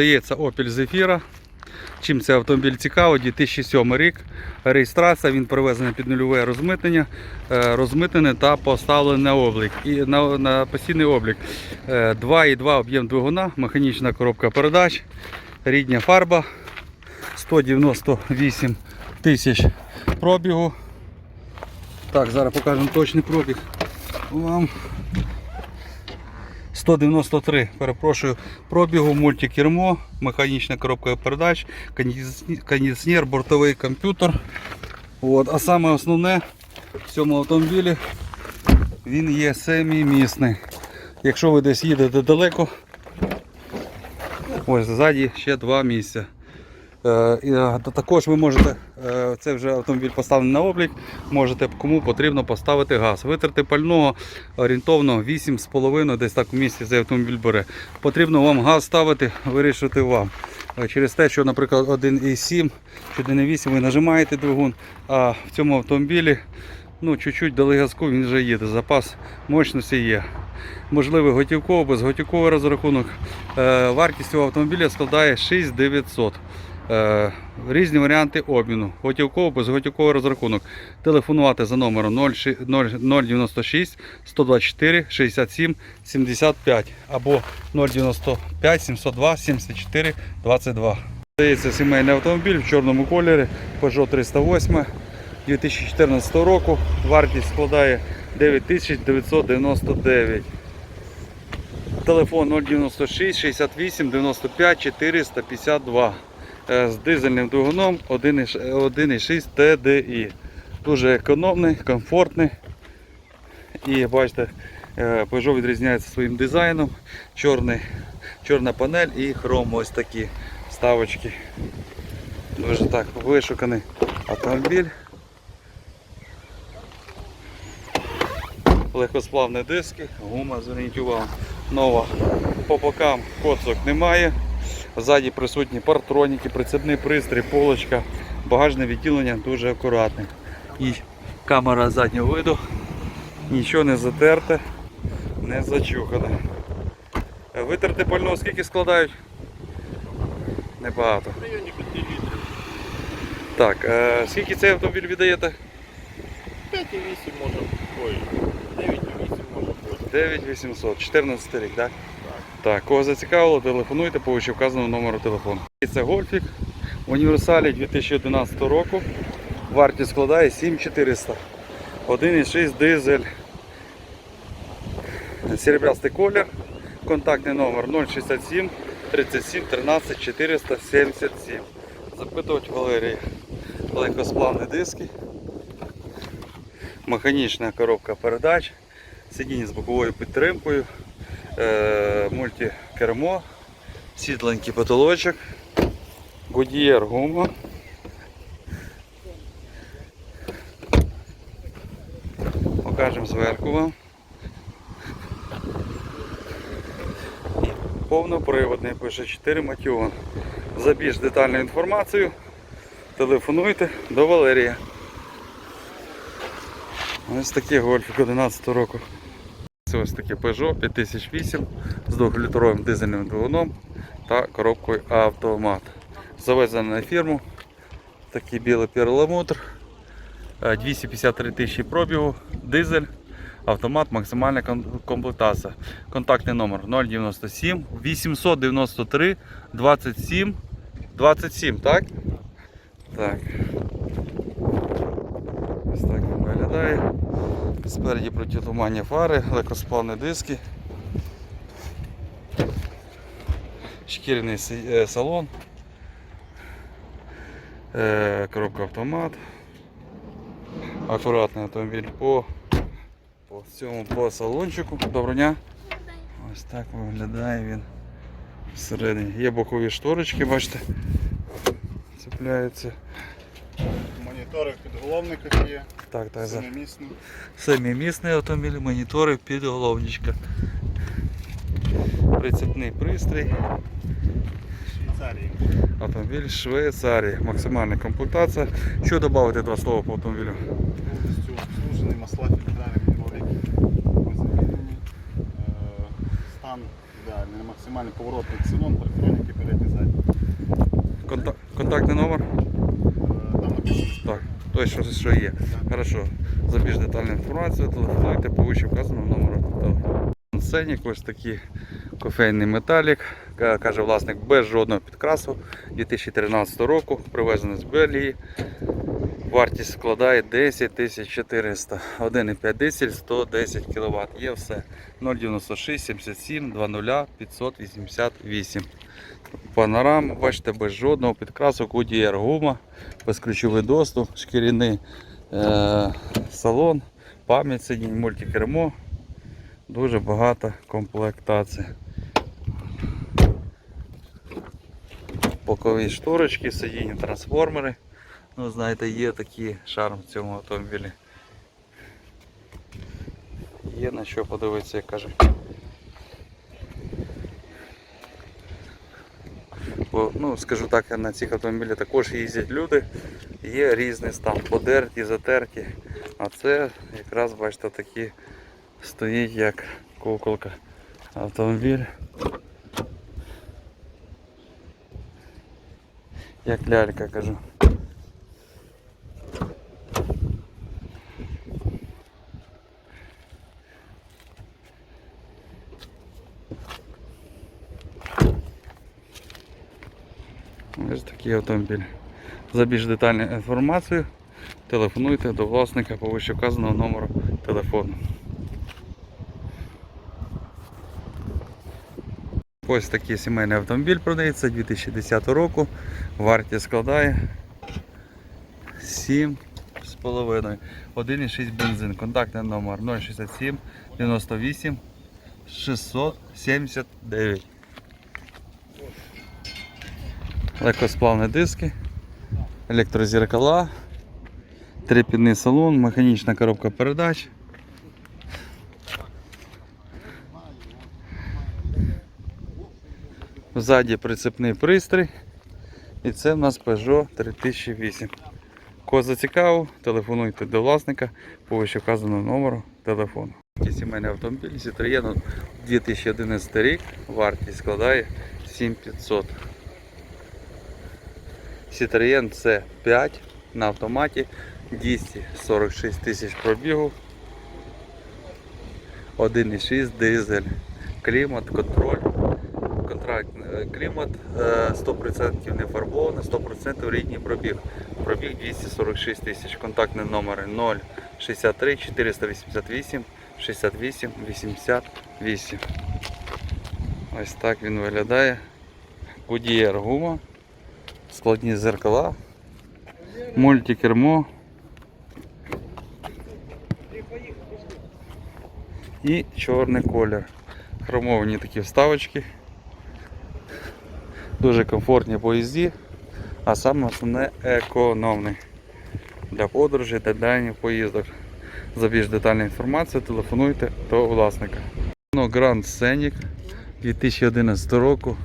Здається, Opel Zafira. Чим цей автомобіль цікавий, 2007 рік. Реєстрація, він привезений під нульове розмитнення, е, розмитнене та поставлений на облік. І на, на постійний облік. Е, 2,2 об'єм двигуна, механічна коробка передач, рідня фарба, 198 тисяч пробігу. Так, зараз покажемо точний пробіг вам. 193, перепрошую, пробігу, мультикермо, механічна коробка передач, кондиці- кондиціонер, бортовий комп'ютер. От. А саме основне в цьому автомобілі він є семімісний. Якщо ви десь їдете далеко, ось ззаді ще два місця. Е, е, та- також ви можете, е, це вже автомобіль поставлений на облік, можете кому потрібно поставити газ. Витрати пального орієнтовно 8,5 десь так у місті цей автомобіль бере. Потрібно вам газ ставити, вирішити вам. Через те, що, наприклад, 1,7 чи 1,8 ви нажимаєте двигун, а в цьому автомобілі ну, чуть-чуть дали газку, він вже їде. Запас мощності є. Можливо, готівково, безготівковий розрахунок. Вартість цього автомобіля складає 6900. Е, Різні варіанти обміну. Готівково, безготівковий розрахунок. Телефонувати за номером 096 124 67 75 або 095 702 74 22. Здається, сімейний автомобіль в чорному кольорі Peugeot 308 2014 року. Вартість складає 9999. Телефон 096 68 95 452 Е, з дизельним двигуном 1,6 TDI. Дуже економний, комфортний. І бачите, е, Peugeot відрізняється своїм дизайном. Чорний, чорна панель і хром ось такі вставочки. Дуже так вишуканий автомобіль. Легкосплавні диски, гума, зверніть увагу, нова. По бокам коцок немає. Ззаді присутні партроніки, прицепний пристрій, полочка, багажне відділення дуже акуратне. І камера заднього виду, нічого не затерте, не зачухане. Е, Витерти пального скільки складають? Небагато. В районі 5. Так, е, скільки цей автомобіль віддаєте? 5,8 може. Ой, 9,8 може бути. 9800, 14 рік, так? Так. Кого зацікавило, телефонуйте по вказаному номеру телефону. Це гольфік в універсалі 2011 року. Вартість складає 7400. 1,6 дизель. Серебрястий колір. Контактний номер 067 37 13 477. Запитувати Валерій. Легкосплавні диски. Механічна коробка передач. Сидіння з боковою підтримкою мультикермо, світленький потолочок, Goodyear гума. Покажемо зверху вам. Повноприводний, пише 4 мотіон. За більш детальну інформацію телефонуйте до Валерія. Ось такий гольфік 11 року. Це ось таке Peugeot 5008 з 2-літровим дизельним двигуном та коробкою автомат. Завезено на фірму. Такий білий перламутр. Е, 253 тисячі пробігу, дизель, автомат, максимальна комплектація. Контактний номер 097 893 27 27, так? Так. Ось так виглядає. Спереді протитуманні фари, легкосплавні диски, шкіряний е, салон, е, коробка автомат, акуратний автомобіль по, по цьому по салончику. Доброго дня. Ось так виглядає він всередині. Є бокові шторочки, бачите, цепляються. Монітори в підголовниках є. Так, так, за. Семимісні. Семимісний автомобіль, монітори, підголовничка. Прицепний пристрій, Швейцарії. автомобіль Швейцарії. Максимальна комплектація. Що додати два слова по автомобілю? Повністю обслужений, масла, гідравліки. Замінені. Е, Стан ідеальний. Максимальний поворотний ксенон, парктроніки, передній задній. Контактний номер? Так, той, що, що є. Хорошо. За більш детальну інформацію телефонуйте по вище вказаному номеру телефону. Сценік, ось такий кофейний металік. Каже власник без жодного підкрасу 2013 року, привезений з Бельгії. Вартість складає 10 400. 1,5 дизель, 110 кВт. Є все. 096 77 20 588. Панорама, бачите, без жодного підкрасу, Goodyear гума, безключовий доступ, шкіряний е- салон, пам'ять сидінь, мультикермо. Дуже багато комплектацій. Бокові шторочки, сидіння, трансформери. Ну, знаєте, є такий шарм в цьому автомобілі. Є на що подивитися, як кажуть. Бо, ну, скажу так, на цих автомобілях також їздять люди. Є різний стан, подерті, затерті. А це якраз бачите такі стоїть як куколка автомобіль. Як лялька кажу. Ось такий автомобіль. За більш детальну інформацію телефонуйте до власника по вище вказаного номеру телефону. Ось такий сімейний автомобіль продається 2010 року. Вартість складає 7,5. 1,6 бензин. Контактний номер 067 98 679. Легкосплавні диски, електрозеркала, трипідний салон, механічна коробка передач. Ззаді прицепний пристрій. І це в нас Peugeot 3008. Кого зацікавив, телефонуйте до власника по вище вказаному номеру телефону. Сімейний автомобіль Citroën 2011 рік. Вартість складає 7500. Citroën C5 на автоматі 246 тисяч пробігу. 1,6 дизель. Клімат, контроль. Контракт е, клімат е, 100% не фарбований, 100% рідний пробіг. Пробіг 246 тисяч. Контактний номер 063 488 68 88. Ось так він виглядає. Goodyear гума складні зеркала, мультикермо і чорний колір. Хромовані такі вставочки. Дуже комфортні поїзді, а саме основне економний для подорожей та дальніх поїздок. За більш детальну інформацію телефонуйте до власника. Grand Scenic 2011 року.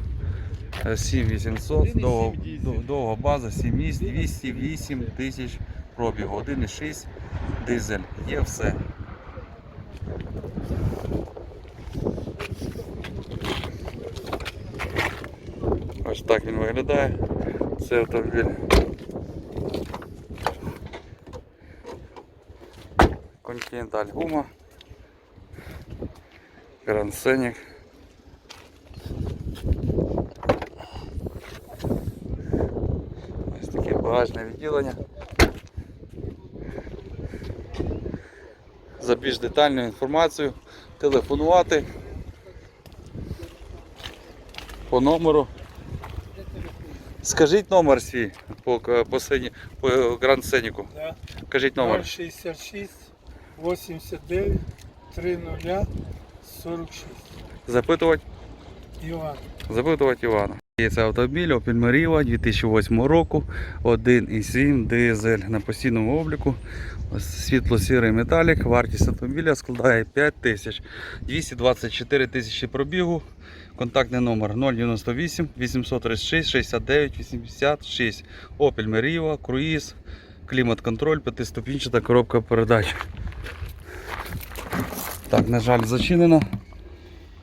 7800, довго, довга база, 7 місць, 208 тисяч пробігу, 1,6 дизель, є все. Ось так він виглядає. Це автомобіль. Континенталь гума. Grand Scenic. Ось відділення. За більш детальну інформацію телефонувати по номеру. Скажіть номер свій по, по, сині, по Гранд Сеніку. Да. Кажіть номер. 066 89 30 46. Запитувати. Іван. Запитувати Івана. Це автомобіль Opel Meriva 2008 року, 1,7 дизель на постійному обліку. Світло-сірий металік. Вартість автомобіля складає 5 тисяч. 224 тисячі пробігу. Контактний номер 098 836 69 86. Opel Meriva, круїз, клімат-контроль, п'ятиступінчата коробка передач. Так, на жаль, зачинено.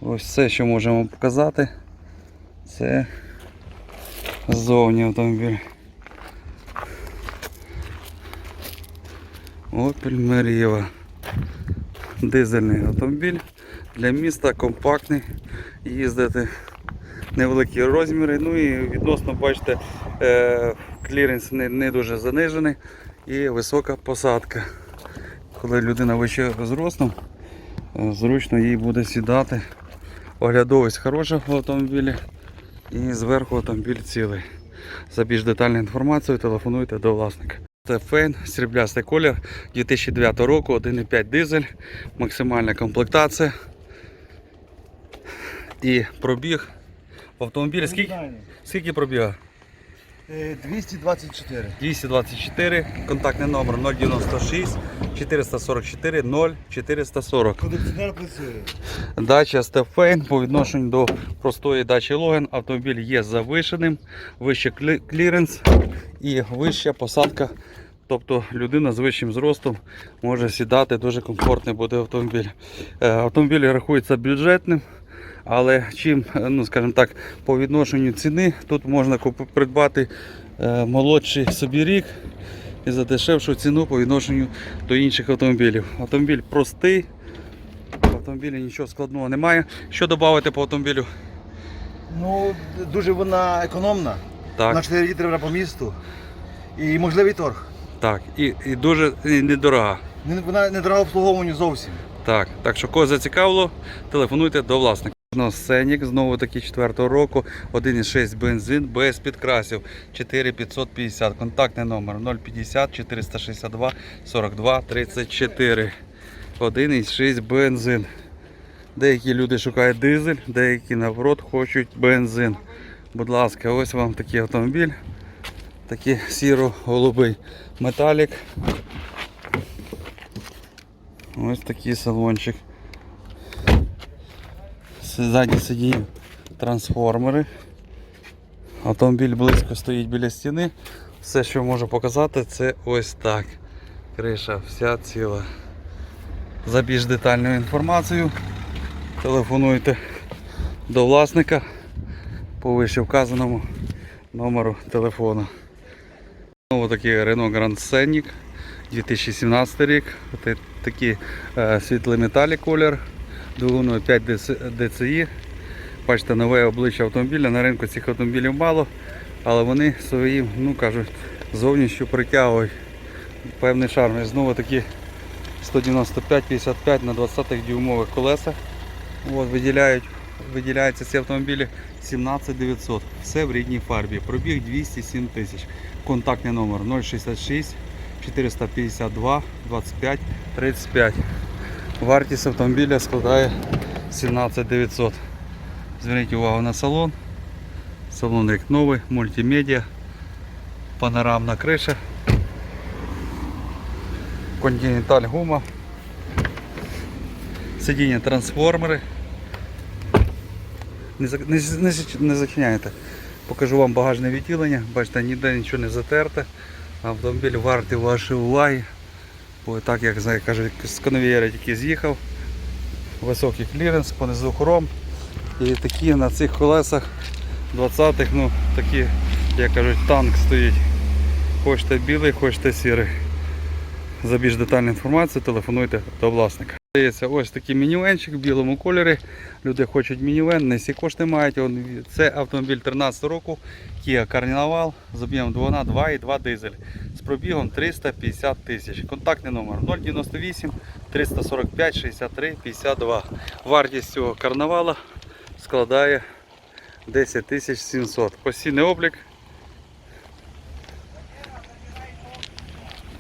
Ось все, що можемо показати. Це Ззовні автомобіль. Opel Meriva. Дизельний автомобіль для міста, компактний, їздити невеликі розміри. Ну і відносно, бачите, е, кліренс не, дуже занижений і висока посадка. Коли людина вище зростом, зручно їй буде сідати. Оглядовість хороша в автомобілі і зверху автомобіль цілий. За більш детальну інформацію телефонуйте до власника. Це фейн, сріблястий колір 2009 року, 1,5 дизель, максимальна комплектація. І пробіг в автомобілі. Скільки, скільки пробіга? Е, 224. 224, контактний номер 096 444 0440. Кондиціонер працює. Дача Стефейн по відношенню до простої дачі Логан автомобіль є завишеним, вище кліренс і вища посадка. Тобто людина з вищим зростом може сідати, дуже комфортний буде автомобіль. Е, Автомобіль рахується бюджетним, але чим, е, ну скажімо так, по відношенню ціни тут можна придбати е, молодший собі рік і за дешевшу ціну по відношенню до інших автомобілів. Автомобіль простий, в автомобілі нічого складного немає. Що додати по автомобілю? Ну, дуже вона економна. На Так, 4 літри по місту. І можливий торг. так. І, і дуже і недорога. Вона не дорога обслуговуванню зовсім. Так, так що кого зацікавило, телефонуйте до власника. Сенік, знову таки 4 року, 1,6 бензин без підкрасів, 4550, контактний номер 050 462 42 34. 1,6 бензин. Деякі люди шукають дизель, деякі наоборот хочуть бензин. Будь ласка, ось вам такий автомобіль. Такий сіро-голубий металік. Ось такий салончик. Ззаді сидіння трансформери. Автомобіль близько стоїть біля стіни. Все, що можу показати, це ось так. Криша вся ціла. За більш детальною інформацією телефонуйте до власника по вище вказаному номеру телефону. Знову такий Renault Grand Scenic 2017 рік. Та- Такий е, світлий металік колір, двигуною 5 DCI. Бачите, нове обличчя автомобіля. На ринку цих автомобілів мало, але вони своїм, ну кажуть, зовнішньо притягують певний шарм. І знову такі 195-55 на 20-х дюймових колесах. От, виділяють, виділяються ці автомобілі 17900. Все в рідній фарбі. Пробіг 207 тисяч. Контактний номер 066 452 25 35. Вартість автомобіля складає 17900. Зверніть увагу на салон. Салон як новий, мультимедіа, панорамна криша, континенталь гума, сидіння трансформери. Не, не, не, не зачиняйте. Покажу вам багажне відділення. Бачите, ніде нічого не затерте. Автомобіль вартий вашої уваги. Так, як знає, кажуть, з конвеєра тільки з'їхав. Високий кліренс, понизу хром. І такі на цих колесах 20-х, ну такі, як кажуть, танк стоїть. Хочете білий, хочете сірий. За більш детальну інформацію телефонуйте до власника. Здається, ось такий мінівенчик в білому кольорі. Люди хочуть мінівен, не всі кошти мають. Це автомобіль 13 року, Kia Carnival з об'ємом двигуна 2,2 дизель з пробігом 350 тисяч. Контактний номер 098 345 63 52. Вартість цього карнавала складає 10 700. Постійний облік.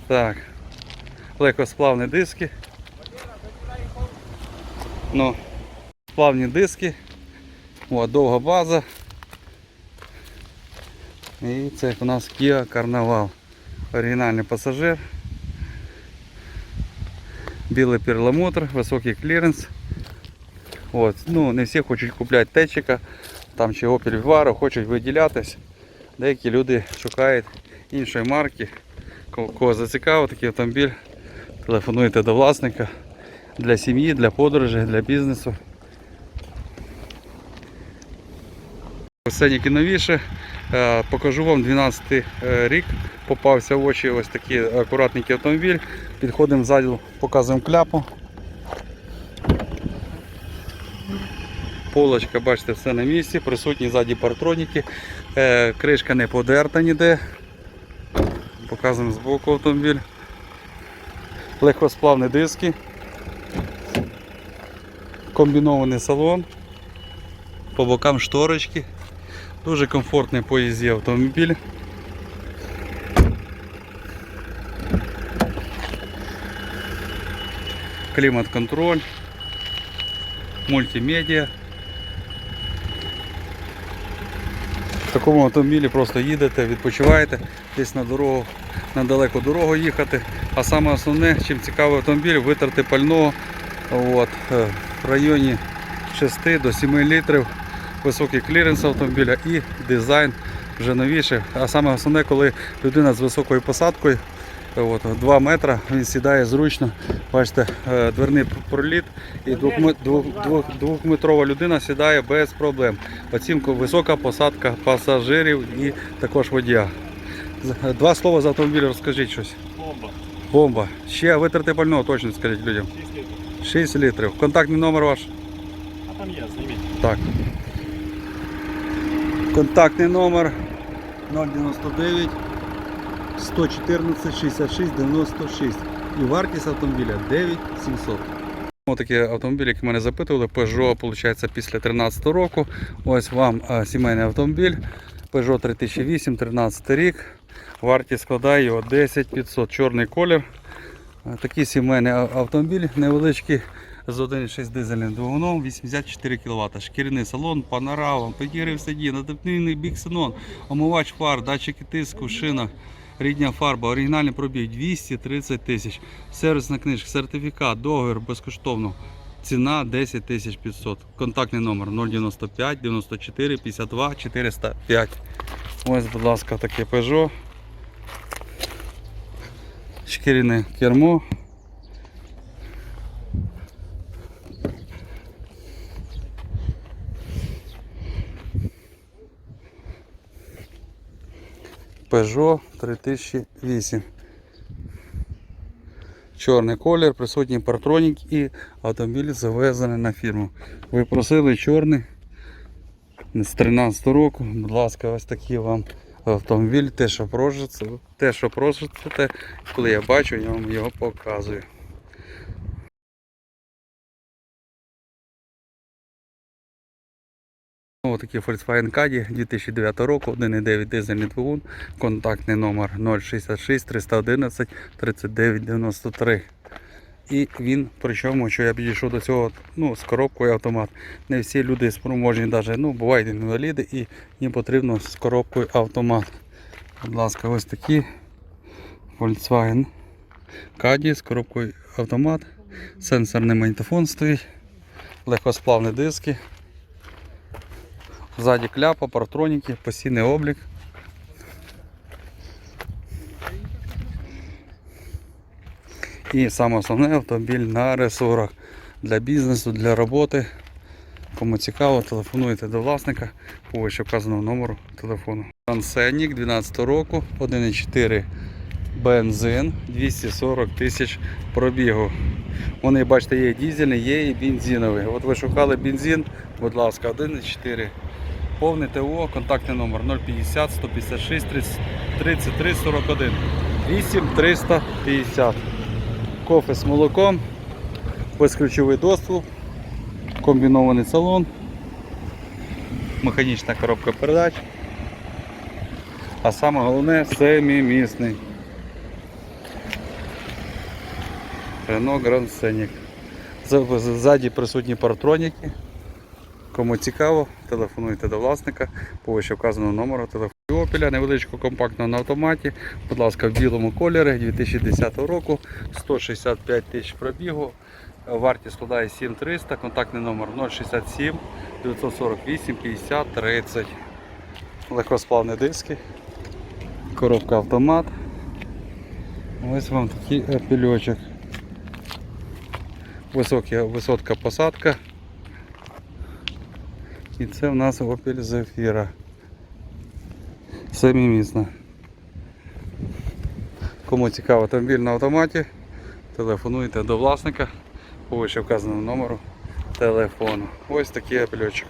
Так. Легкосплавні диски. Ну, сплавні диски. О, довга база. І це у нас Kia Carnival. Оригінальний пасажир. Білий перламутр, високий кліренс. От, ну, не всі хочуть купляти течика, там чи Opel Vivaro, хочуть виділятись. Деякі люди шукають іншої марки. Кого зацікавив такий автомобіль, телефонуйте до власника для сім'ї, для подорожей, для бізнесу. Сеніки новіше, Е, Покажу вам 12 е, рік. Попався в очі ось такий акуратненький автомобіль. Підходимо ззаду, показуємо кляпу. Полочка, бачите, все на місці, присутні ззаді партроніки, Е, кришка не подерта ніде. Показуємо збоку автомобіль. Легкосплавні диски. Комбінований салон. По бокам шторочки. Дуже комфортний по їзді автомобіль. Клімат-контроль, мультимедіа. В такому автомобілі просто їдете, відпочиваєте, десь на дорогу, на далеку дорогу їхати. А саме основне, чим цікавий автомобіль, витрати пального от, е, в районі 6 до 7 літрів, високий кліренс автомобіля і дизайн вже новіший. А саме основне, коли людина з високою посадкою, от, 2 метри, він сідає зручно. Бачите, е, дверний проліт і двох- двох- двохметрова людина сідає без проблем. Оцінку висока посадка пасажирів і також водія. Два слова за автомобіль розкажіть щось. Бомба. Бомба. Ще витрати пального точно скажіть людям. 6 літрів. Контактний номер ваш. А там є, зніміть. Так. Контактний номер 099 114 66 96. І вартість автомобіля 9700. Ось такі автомобілі, які мене запитували, Peugeot, виходить, після 13 року. Ось вам а, сімейний автомобіль. Peugeot 3008, 13 рік. Вартість складає його 10 500. Чорний колір. А, Такий сімейний автомобіль невеличкий з 1,6 дизельним двигуном, 84 кВт. Шкіряний салон, панорама, підігрів сидінь, адаптивний біксенон, омивач фар, датчики тиску, шина, рідня фарба, оригінальний пробіг 230 тисяч. Сервісна книжка, сертифікат, договір безкоштовно. Ціна 10 тисяч 500. Контактний номер 095 94 52 405. Ось, будь ласка, таке Peugeot. Шкіряне кермо. Peugeot 3008. Чорний колір, присутній партронік і автомобіль завезений на фірму. Ви просили чорний з 13 року. Будь ласка, ось такий вам автомобіль. Те, що просите, те, що просите, коли я бачу, я вам його показую. Ось такий Volkswagen Caddy 2009 року, 1,9 дизельний двигун, контактний номер 066 311 39 93. І він, причому, що я підійшов до цього ну, з коробкою автомат. Не всі люди спроможні, навіть, ну, бувають інваліди, і їм потрібно з коробкою автомат. Будь ласка, ось такий Volkswagen Caddy з коробкою автомат. Сенсорний магнітофон стоїть, легкосплавні диски. Ззаді кляпа, партроніки, постійний облік. І саме основне автомобіль на ресурах для бізнесу, для роботи. Кому цікаво, телефонуйте до власника по вказаному номеру телефону. Трансценник 12 року, 1,4 бензин, 240 тисяч пробігу. Вони, бачите, є дізельний, є і бензиновий. От ви шукали бензин, будь ласка, 1,4. Повне ТО, контактний номер 050 156 33 41 8 350. Кофе з молоком, безключовий доступ, комбінований салон, механічна коробка передач. А саме головне семимісний. Renault Grand Scenic. Ззаді присутні партроніки. Кому цікаво, телефонуйте до власника по вище вказаному номеру телефону. Опеля невеличкого компактного на автоматі. Будь ласка, в білому кольорі 2010 року, 165 тисяч пробігу. Вартість складає 7300, контактний номер 067 948 50 30. Легкосплавні диски, коробка автомат. Ось вам такий пільочок. Високі, висотка посадка. І це в нас Opel Zafira. Семимісна. Кому цікаво автомобіль на автоматі, телефонуйте до власника по вказаному номеру телефону. Ось такий апельочок.